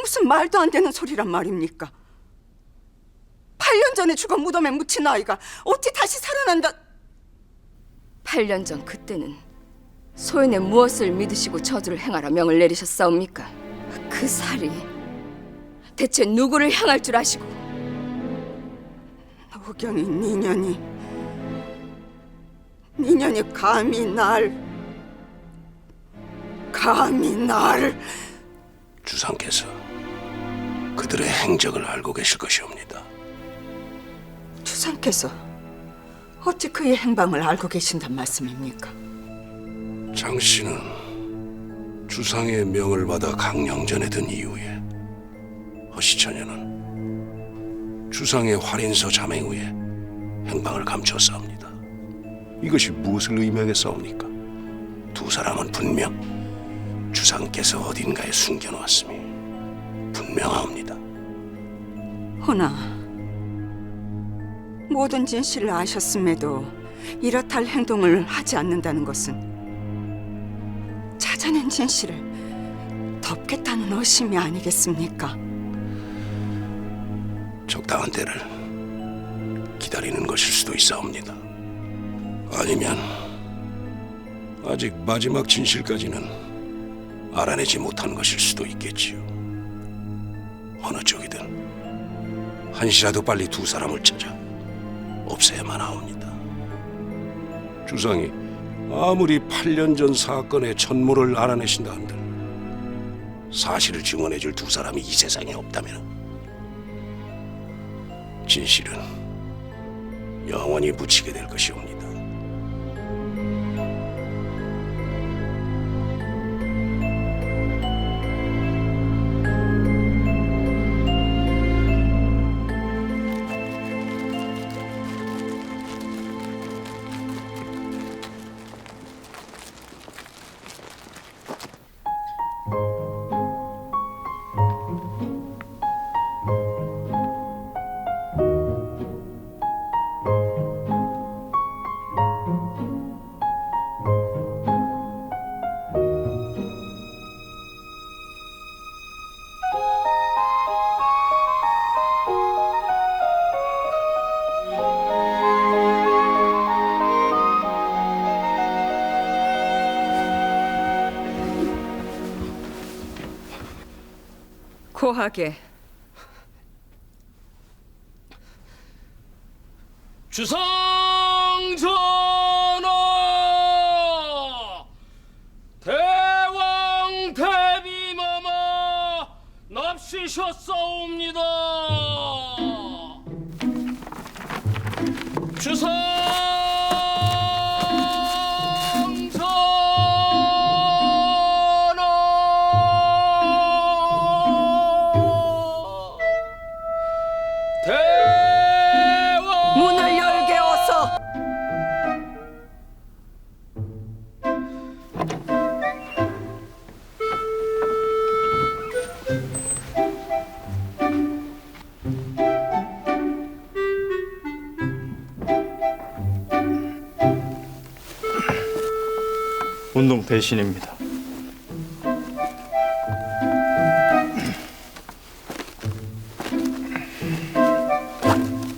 무슨 말도 안 되는 소리란 말입니까? 8년 전에 죽어 무덤에 묻힌 아이가 어찌 다시 살아난다? 8년 전 그때는 소인의 무엇을 믿으시고 저주를 행하라 명을 내리셨사옵니까? 그 살이 대체 누구를 향할 줄 아시고 노경이 니년이 니년이 감히 날 감히 날 주상께서 그들의 행적을 알고 계실 것이옵니다. 주상께서 어찌 그의 행방을 알고 계신단 말씀입니까? 장 씨는 주상의 명을 받아 강령전에 든 이후에 허시처녀는 주상의 활인서 자맹 후에 행방을 감췄사옵니다. 이것이 무엇을 의미하겠사옵니까? 두 사람은 분명 주상께서 어딘가에 숨겨놓았음이 분명하옵니다. 허나 모든 진실을 아셨음에도 이렇다 할 행동을 하지 않는다는 것은 찾아낸 진실을 덮겠다는 의심이 아니겠습니까? 적당한 때를 기다리는 것일 수도 있사옵니다. 아니면 아직 마지막 진실까지는 알아내지 못한 것일 수도 있겠지요. 어느 쪽이든 한시라도 빨리 두 사람을 찾아 없애야만 하옵니다. 주상이 아무리 8년 전 사건의 천모를 알아내신다 한들 사실을 증언해줄 두 사람이 이 세상에 없다면 진실은 영원히 묻히게 될 것이옵니다. 고하게. 주상전하! 대왕 대비마마! 납시셨사옵니다! 주상 운동 대신입니다.